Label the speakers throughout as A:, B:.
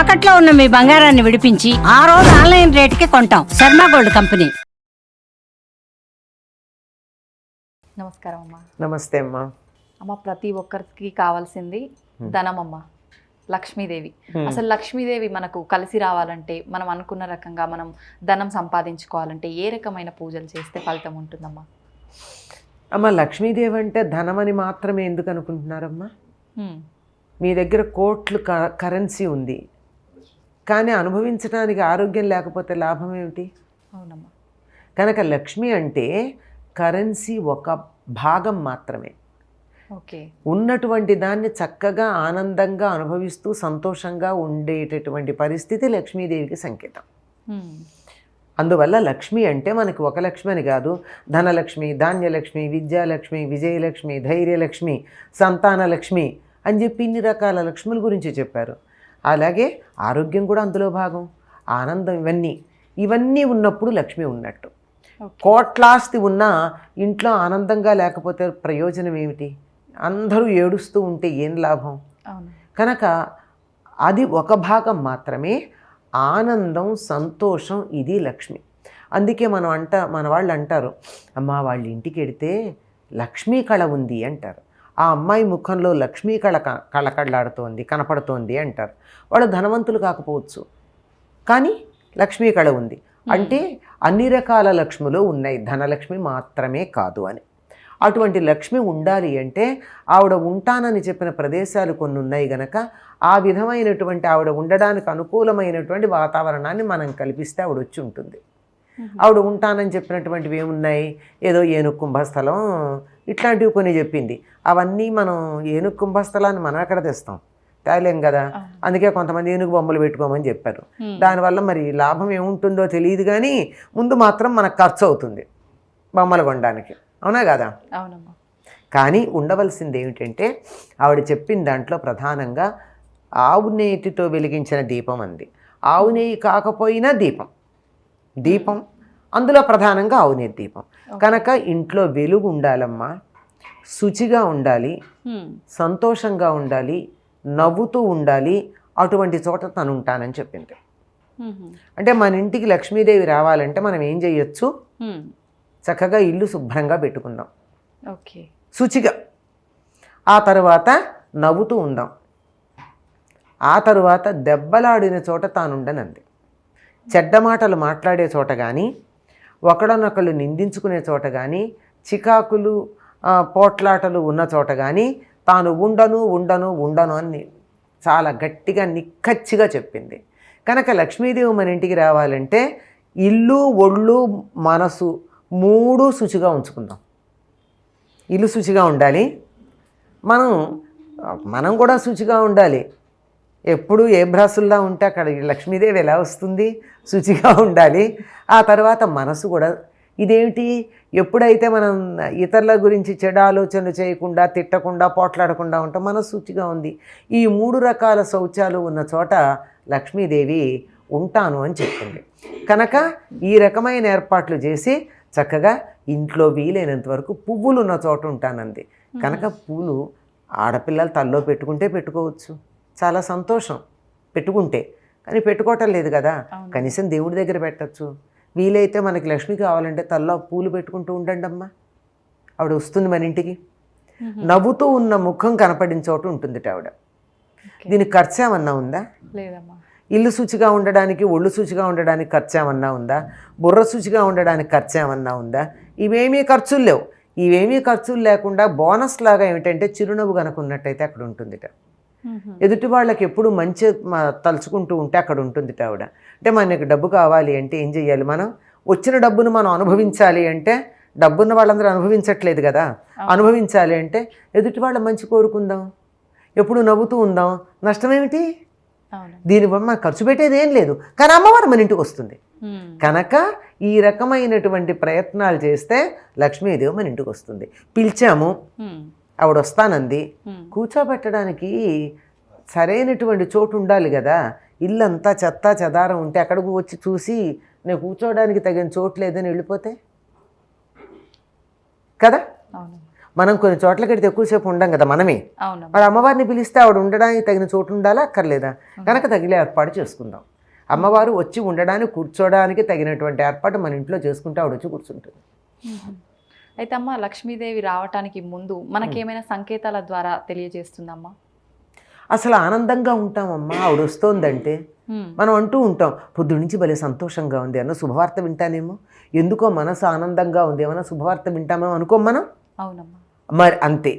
A: తాకట్లో ఉన్న మీ బంగారాన్ని విడిపించి ఆ రోజు ఆన్లైన్ రేటుకి కొంటాం. Sharma gold company.
B: నమస్కారం అమ్మ
C: నమస్తే అమ్మా.
B: అమ్మ ప్రతి ఒక్కరికి కావాల్సింది ధనం అమ్మ లక్ష్మీదేవి. అసలు లక్ష్మీదేవి మనకు కలిసి రావాలంటే మనం అనుకున్న రకంగా మనం ధనం సంపాదించుకోవాలంటే ఏ రకమైన పూజలు చేస్తే ఫలితం ఉంటుందమ్మా?
C: అమ్మ లక్ష్మీదేవి అంటే ధనమని మాత్రమే ఎందుకు అనుకుంటున్నారమ్మా. మీ దగ్గర కోట్లు కరెన్సీ ఉంది. కానీ అనుభవించడానికి ఆరోగ్యం లేకపోతే లాభం ఏమిటి?
B: అవునమ్మా.
C: కనుక లక్ష్మి అంటే కరెన్సీ ఒక భాగం మాత్రమే.
B: ఓకే.
C: ఉన్నటువంటి దాన్ని చక్కగా ఆనందంగా అనుభవిస్తూ సంతోషంగా ఉండేటటువంటి పరిస్థితి లక్ష్మీదేవికి సంకేతం. అందువల్ల లక్ష్మి అంటే మనకి ఒక లక్ష్మి అని కాదు. ధనలక్ష్మి ధాన్యలక్ష్మి విద్యాలక్ష్మి విజయలక్ష్మి ధైర్యలక్ష్మి సంతానలక్ష్మి అని చెప్పి ఇన్ని రకాల లక్ష్ముల గురించి చెప్పారు. అలాగే ఆరోగ్యం కూడా అందులో భాగం ఆనందం ఇవన్నీ. ఇవన్నీ ఉన్నప్పుడు లక్ష్మి ఉన్నట్టు. కోట్లాస్తి ఉన్నా ఇంట్లో ఆనందంగా లేకపోతే ప్రయోజనం ఏమిటి? అందరూ ఏడుస్తూ ఉంటే ఏం లాభం? కనుక అది ఒక భాగం మాత్రమే. ఆనందం సంతోషం ఇది లక్ష్మి. అందుకే మనం అంట మన వాళ్ళు అంటారు అమ్మ వాళ్ళ ఇంటికి వెడితే లక్ష్మీ కళ ఉంది అంటారు. ఆ అమ్మాయి ముఖంలో లక్ష్మీ కళ కళకళలాడుతోంది కనపడుతోంది అంటారు. వాళ్ళు ధనవంతులు కాకపోవచ్చు. కానీ లక్ష్మీ కళ ఉంది. అంటే అన్ని రకాల లక్ష్ములు ఉన్నాయి. ధనలక్ష్మి మాత్రమే కాదు అని. అటువంటి లక్ష్మి ఉండాలి అంటే ఆవిడ ఉంటానని చెప్పిన ప్రదేశాలు కొన్ని ఉన్నాయి గనక ఆ విధమైనటువంటి ఆవిడ ఉండడానికి అనుకూలమైనటువంటి వాతావరణాన్ని మనం కల్పిస్తే ఆవిడ వచ్చి ఉంటుంది. ఆవిడ ఉంటానని చెప్పినటువంటివి ఏమున్నాయి? ఏదో ఏనుగు కుంభస్థలం ఇట్లాంటివి కొన్ని చెప్పింది. అవన్నీ మనం ఏనుగు కుంభస్థలాన్ని మనం ఎక్కడ తెస్తాం. తేలేం కదా? అందుకే కొంతమంది ఏనుగు బొమ్మలు పెట్టుకోమని చెప్పారు. దానివల్ల మరి లాభం ఏముంటుందో తెలియదు కానీ ముందు మాత్రం మనకు ఖర్చు అవుతుంది బొమ్మలు కొనడానికి. అవునా కదా?
B: అవునమ్మా.
C: కానీ ఉండవలసింది ఏమిటంటే ఆవిడ చెప్పిన దాంట్లో ప్రధానంగా ఆవు నేతితో వెలిగించిన దీపం అంది. ఆవు నెయ్యి కాకపోయినా దీపం. దీపం. అందులో ప్రధానంగా నెయ్యి దీపం. కనుక ఇంట్లో వెలుగు ఉండాలమ్మా. శుచిగా ఉండాలి. సంతోషంగా ఉండాలి. నవ్వుతూ ఉండాలి. అటువంటి చోట తను ఉంటానని చెప్పింది. అంటే మన ఇంటికి లక్ష్మీదేవి రావాలంటే మనం ఏం చేయొచ్చు. చక్కగా ఇల్లు శుభ్రంగా పెట్టుకుందాం.
B: ఓకే.
C: శుచిగా. ఆ తరువాత నవ్వుతూ ఉందాం. ఆ తరువాత దెబ్బలాడిన చోట తానుండనంది. చెడ్డ మాటలు మాట్లాడే చోట కానీ ఒకడనొకళ్ళు నిందించుకునే చోట కానీ చికాకులు పోట్లాటలు ఉన్న చోట కానీ తాను ఉండను ఉండను ఉండను అని చాలా గట్టిగా నిక్కచ్చిగా చెప్పింది. కనుక లక్ష్మీదేవి మన ఇంటికి రావాలంటే ఇల్లు ఒళ్ళు మనసు మూడు శుచిగా ఉంచుకుందాం. ఇల్లు శుచిగా ఉండాలి. మనం మనం కూడా శుచిగా ఉండాలి. ఎప్పుడు ఏ భ్రాసుల్లా ఉంటే అక్కడ లక్ష్మీదేవి ఎలా వస్తుంది? శుచిగా ఉండాలి. ఆ తర్వాత మనసు కూడా ఇదేమిటి ఎప్పుడైతే మనం ఇతరుల గురించి చెడు ఆలోచనలు చేయకుండా తిట్టకుండా పోట్లాడకుండా ఉంటాం మనసు శుచిగా ఉంది. ఈ మూడు రకాల శౌచాలు ఉన్న చోట లక్ష్మీదేవి ఉంటాను అని చెప్పింది కనుక ఈ రకమైన ఏర్పాట్లు చేసి చక్కగా ఇంట్లో వీలైనంత వరకు పువ్వులు ఉన్న చోట ఉంటానంది. కనుక పూలు ఆడపిల్లలు తల్లో పెట్టుకుంటే పెట్టుకోవచ్చు. చాలా సంతోషం పెట్టుకుంటే. కానీ పెట్టుకోవటం లేదు కదా. కనీసం దేవుడి దగ్గర పెట్టచ్చు. వీలైతే మనకి లక్ష్మి కావాలంటే తల్లో పూలు పెట్టుకుంటూ ఉండండి అమ్మా ఆవిడ వస్తుంది మన ఇంటికి. నవ్వుతూ ఉన్న ముఖం కనపడిన చోట ఉంటుంది ఆవిడ. దీనికి ఖర్చు ఏమన్నా ఉందా?
B: లేదమ్మా.
C: ఇల్లు శుచిగా ఉండడానికి ఒళ్ళు శుచిగా ఉండడానికి ఖర్చు ఏమన్నా ఉందా? బుర్ర శుచిగా ఉండడానికి ఖర్చు ఏమన్నా ఉందా? ఇవేమీ ఖర్చులు లేవు. ఇవేమీ ఖర్చులు లేకుండా బోనస్ లాగా ఏమిటంటే చిరునవ్వు కనుక ఉన్నట్టయితే అక్కడ ఉంటుందిట. ఎదుటి వాళ్ళకి ఎప్పుడు మంచి తలుచుకుంటూ ఉంటే అక్కడ ఉంటుంది ఆవిడ. అంటే మనకి డబ్బు కావాలి అంటే ఏం చెయ్యాలి మనం? వచ్చిన డబ్బును మనం అనుభవించాలి అంటే డబ్బున్న వాళ్ళందరూ అనుభవించట్లేదు కదా? అనుభవించాలి అంటే ఎదుటి వాళ్ళ మంచి కోరుకుందాం. ఎప్పుడు నవ్వుతూ ఉందాం. నష్టమేమిటి? దీనివల్ల మనం ఖర్చు పెట్టేది ఏం లేదు. కానీ అమ్మవారు మన ఇంటికి వస్తుంది. కనుక ఈ రకమైనటువంటి ప్రయత్నాలు చేస్తే లక్ష్మీదేవి మన ఇంటికి వస్తుంది. పిలిచాము. ఆవిడ వస్తానంది. కూర్చోబెట్టడానికి సరైనటువంటి చోటు ఉండాలి కదా. ఇల్లంతా చెత్త చెదారం ఉంటే అక్కడికి వచ్చి చూసి నేను కూర్చోవడానికి తగిన చోటు లేదని వెళ్ళిపోతే? కదా? మనం కొన్ని చోట్లకి వెడితే ఎక్కువసేపు ఉండం కదా మనమే. మరి అమ్మవారిని పిలిస్తే ఆవిడ ఉండడానికి తగిన చోటు ఉండాలా అక్కర్లేదా? కనుక తగిలే ఏర్పాటు చేసుకుందాం. అమ్మవారు వచ్చి ఉండడానికి కూర్చోడానికి తగినటువంటి ఏర్పాటు మన ఇంట్లో చేసుకుంటే ఆవిడ వచ్చి కూర్చుంటుంది.
B: అయితే అమ్మ లక్ష్మీదేవి రావటానికి ముందు మనకేమైనా సంకేతాల ద్వారా తెలియజేస్తుందమ్మా?
C: అసలు ఆనందంగా ఉంటామమ్మా ఆవిడ వస్తోందంటే. మనం అంటూ ఉంటాం పొద్దు నుంచి భలే సంతోషంగా ఉంది అన్న శుభవార్త వింటానేమో. ఎందుకో మనసు ఆనందంగా ఉంది ఏమన్నా శుభవార్త వింటామేమో అనుకోం మనం.
B: అవునమ్మా.
C: మరి అంతే.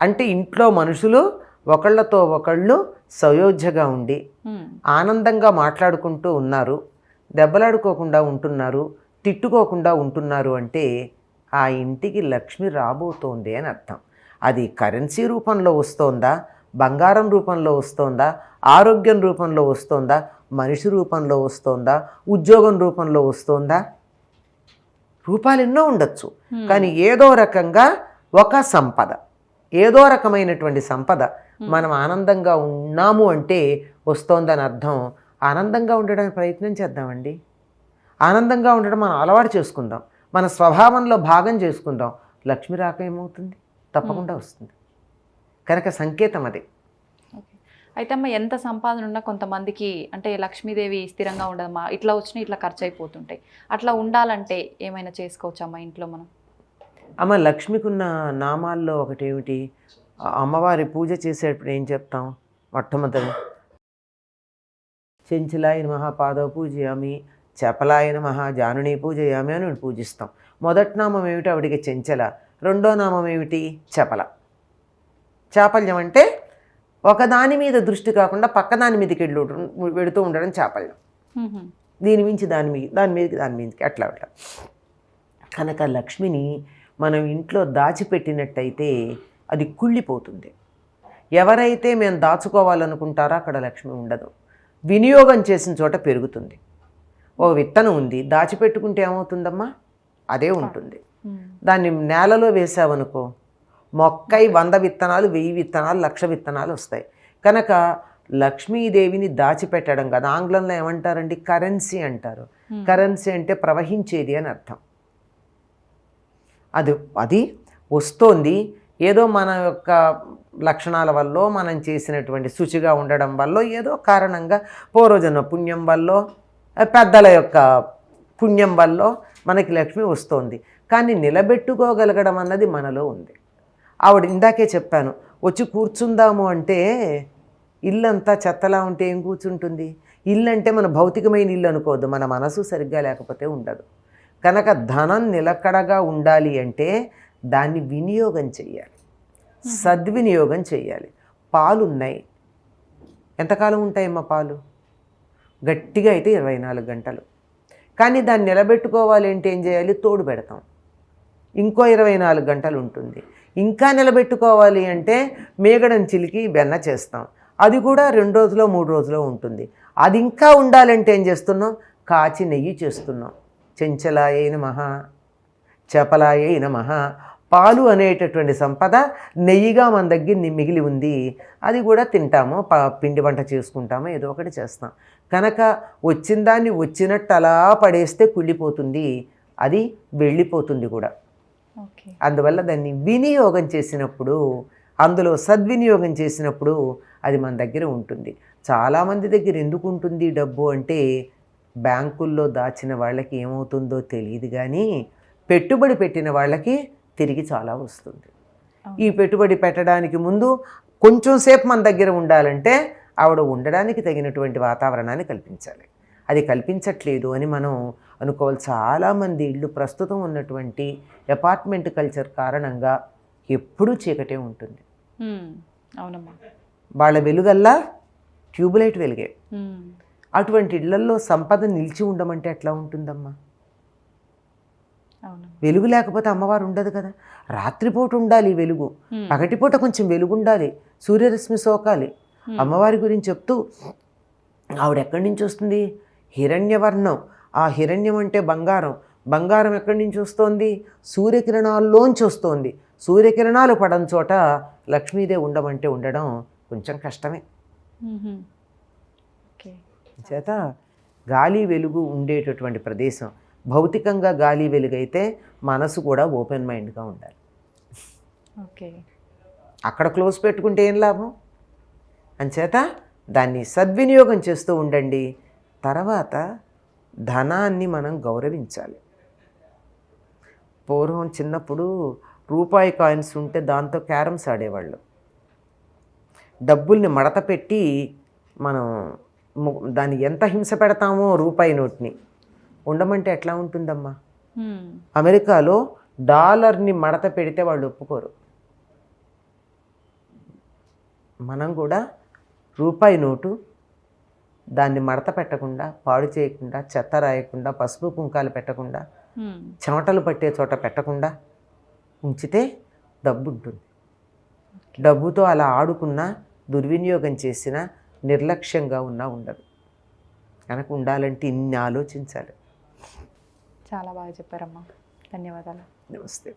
C: అంటే ఇంట్లో మనుషులు ఒకళ్ళతో ఒకళ్ళు సయోధ్యగా ఉండి. ఆనందంగా మాట్లాడుకుంటూ ఉన్నారు దెబ్బలాడుకోకుండా ఉంటున్నారు తిట్టుకోకుండా ఉంటున్నారు అంటే ఆ ఇంటికి లక్ష్మి రాబోతోంది అని అర్థం. అది కరెన్సీ రూపంలో వస్తోందా? బంగారం రూపంలో వస్తోందా? ఆరోగ్యం రూపంలో వస్తోందా? మనిషి రూపంలో వస్తోందా? ఉద్యోగం రూపంలో వస్తోందా? రూపాలు ఎన్నో ఉండొచ్చు. కానీ ఏదో రకంగా ఒక సంపద. ఏదో రకమైనటువంటి సంపద. మనం ఆనందంగా ఉన్నాము అంటే వస్తోందని అర్థం. ఆనందంగా ఉండడానికి ప్రయత్నం చేద్దామండి. ఆనందంగా ఉండడం మనం అలవాటు చేసుకుందాం. మన స్వభావంలో భాగం చేసుకుందాం లక్ష్మి రాక ఏమవుతుంది? తప్పకుండా వస్తుంది. కనుక సంకేతం అది.
B: ఓకే. అయితే అమ్మ ఎంత సంపాదన ఉన్నా కొంతమందికి అంటే లక్ష్మీదేవి స్థిరంగా ఉండదమ్మా. ఇట్లా వచ్చినా ఇట్లా ఖర్చు అయిపోతుంటాయి అట్లా ఉండాలంటే ఏమైనా చేసుకోవచ్చమ్మా ఇంట్లో మనం?
C: అమ్మ లక్ష్మికి ఉన్న నామాల్లో ఒకటి ఏమిటి అమ్మవారి పూజ చేసేటప్పుడు ఏం చెప్తాం? మొట్టమొదటి చెంచులాయన మహాపాదవ పూజయామి. చపలాయన మహా జానుని పూజయామి అని పూజిస్తాం. మొదటి నామం ఏమిటి? ఆవిడికి చెంచల. రెండో నామం ఏమిటి? చపల. చాపల్యం అంటే ఒకదాని మీద దృష్టి కాకుండా పక్కదాని మీదకి వెళ్ళు వెడుతూ ఉండడం చాపల్యం. దీని మించి దాని మీద దాని మీదకి దాని మీదకి అట్లా అట్లా. కనుక లక్ష్మిని మనం ఇంట్లో దాచిపెట్టినట్టయితే అది కుళ్ళిపోతుంది. ఎవరైతే మేము దాచుకోవాలనుకుంటారో అక్కడ లక్ష్మి ఉండదు. వినియోగం చేసిన చోట పెరుగుతుంది. ఓ విత్తనం ఉంది దాచిపెట్టుకుంటే ఏమవుతుందమ్మా? అదే ఉంటుంది.
B: హ్మ్.
C: దాన్ని నేలలో వేసావనుకో మొక్కై వంద విత్తనాలు వెయ్యి విత్తనాలు లక్ష విత్తనాలు వస్తాయి. కనుక లక్ష్మీదేవిని దాచిపెట్టడం కదా ఆంగ్లంలో ఏమంటారండి? కరెన్సీ అంటారు.
B: Hmm.
C: కరెన్సీ అంటే ప్రవహించేది అని అర్థం. అది అది వస్తోంది ఏదో మన యొక్క లక్షణాల వల్ల మనం చేసినటువంటి శుచిగా ఉండడం వల్ల ఏదో కారణంగా పూర్వజన్మ పుణ్యం వల్ల పెద్దల యొక్క పుణ్యం వల్ల మనకి లక్ష్మి వస్తోంది. కానీ నిలబెట్టుకోగలగడం అన్నది మనలో ఉంది. ఆవిడ ఇందాకే చెప్పాను వచ్చి కూర్చుందాము అంటే ఇల్లంతా చెత్తలా ఉంటే ఏం కూర్చుంటుంది? ఇల్లు అంటే మన భౌతికమైన ఇల్లు అనుకోవద్దు మన మనసు సరిగ్గా లేకపోతే ఉండదు. కనుక ధనం నిలకడగా ఉండాలి అంటే దాన్ని వినియోగం చెయ్యాలి. సద్వినియోగం చేయాలి పాలున్నాయి. ఎంతకాలం ఉంటాయమ్మా పాలు? గట్టిగా అయితే ఇరవై నాలుగు గంటలు. కానీ దాన్ని నిలబెట్టుకోవాలి అంటే ఏం చేయాలి? తోడు పెడతాం. ఇంకో ఇరవై నాలుగు గంటలు ఉంటుంది. ఇంకా నిలబెట్టుకోవాలి అంటే మేగడం చిలికి వెన్న చేస్తాం. అది కూడా రెండు రోజులో మూడు రోజులో ఉంటుంది. అది ఇంకా ఉండాలంటే ఏం చేస్తున్నాం? కాచి నెయ్యి చేస్తున్నాం. చెంచలాయ మహా చపలాయ మహా పాలు అనేటటువంటి సంపద నెయ్యిగా మన దగ్గర మిగిలి ఉంది. అది కూడా తింటాము పిండి వంట చేసుకుంటాము ఏదో ఒకటి చేస్తాం. కనుక వచ్చిన దాన్ని వచ్చినట్టు అలా పడేస్తే కుళ్ళిపోతుంది. అది వెళ్ళిపోతుంది కూడా. అందువల్ల దాన్ని వినియోగం చేసినప్పుడు అందులో సద్వినియోగం చేసినప్పుడు అది మన దగ్గర ఉంటుంది. చాలామంది దగ్గర ఎందుకు ఉంటుంది డబ్బు అంటే బ్యాంకుల్లో దాచిన వాళ్ళకి ఏమవుతుందో తెలియదు కానీ పెట్టుబడి పెట్టిన వాళ్ళకి తిరిగి చాలా వస్తుంది. ఈ పెట్టుబడి పెట్టడానికి ముందు కొంచెం సేపు మన దగ్గర ఉండాలంటే ఆవిడ ఉండడానికి తగినటువంటి వాతావరణాన్ని కల్పించాలి. అది కల్పించట్లేదు అని మనం అనుకోవాలి. చాలామంది ఇళ్ళు ప్రస్తుతం ఉన్నటువంటి అపార్ట్మెంట్ కల్చర్ కారణంగా ఎప్పుడూ చీకటే ఉంటుంది.
B: అవునమ్మా.
C: వాళ్ళ వెలుగల్లా ట్యూబ్లైట్ వెలిగే. అటువంటి ఇళ్ళల్లో సంపద నిలిచి ఉండమంటే ఎట్లా ఉంటుందమ్మా? వెలుగు లేకపోతే అమ్మవారు ఉండదు కదా. రాత్రిపూట ఉండాలి వెలుగు. పగటిపూట కొంచెం వెలుగు ఉండాలి సూర్యరశ్మి సోకాలి. అమ్మవారి గురించి చెప్తూ ఆవిడ ఎక్కడి నుంచి వస్తుంది? హిరణ్యవర్ణం. ఆ హిరణ్యం అంటే బంగారం. బంగారం ఎక్కడి నుంచి వస్తోంది? సూర్యకిరణాల్లోంచి వస్తోంది. సూర్యకిరణాలు పడని చోట లక్ష్మీదేవి ఉండమంటే ఉండడం కొంచెం కష్టమే. చేత గాలి వెలుగు ఉండేటటువంటి ప్రదేశం. భౌతికంగా గాలి వెలుగు అయితే మనసు కూడా ఓపెన్ మైండ్గా ఉండాలి.
B: ఓకే.
C: అక్కడ క్లోజ్ పెట్టుకుంటే ఏం లాభం? అంచేత దాన్ని సద్వినియోగం చేస్తూ ఉండండి. తర్వాత ధనాన్ని మనం గౌరవించాలి. పూర్వం చిన్నప్పుడు రూపాయి కాయిన్స్ ఉంటే దాంతో క్యారమ్స్ ఆడేవాళ్ళు. డబ్బుల్ని మడత పెట్టి మనం దాన్ని ఎంత హింస పెడతామో రూపాయి నోట్ని. ఉండమంటే ఎట్లా ఉంటుందమ్మా. అమెరికాలో డాలర్ని మడత పెడితే వాళ్ళు ఒప్పుకోరు. మనం కూడా రూపాయి నోటు దాన్ని మడత పెట్టకుండా పాడు చేయకుండా చెత్త రాయకుండా పసుపు కుంకాలు పెట్టకుండా. చెమటలు పట్టే చోట పెట్టకుండా ఉంచితే డబ్బు ఉంటుంది. డబ్బుతో అలా ఆడుకున్నా దుర్వినియోగం చేసినా నిర్లక్ష్యంగా ఉన్నా ఉండదు. కనుక ఉండాలంటే ఇన్ని ఆలోచించాలి.
B: చాలా బాగా చెప్పారమ్మా. ధన్యవాదాలు.
C: నమస్తే.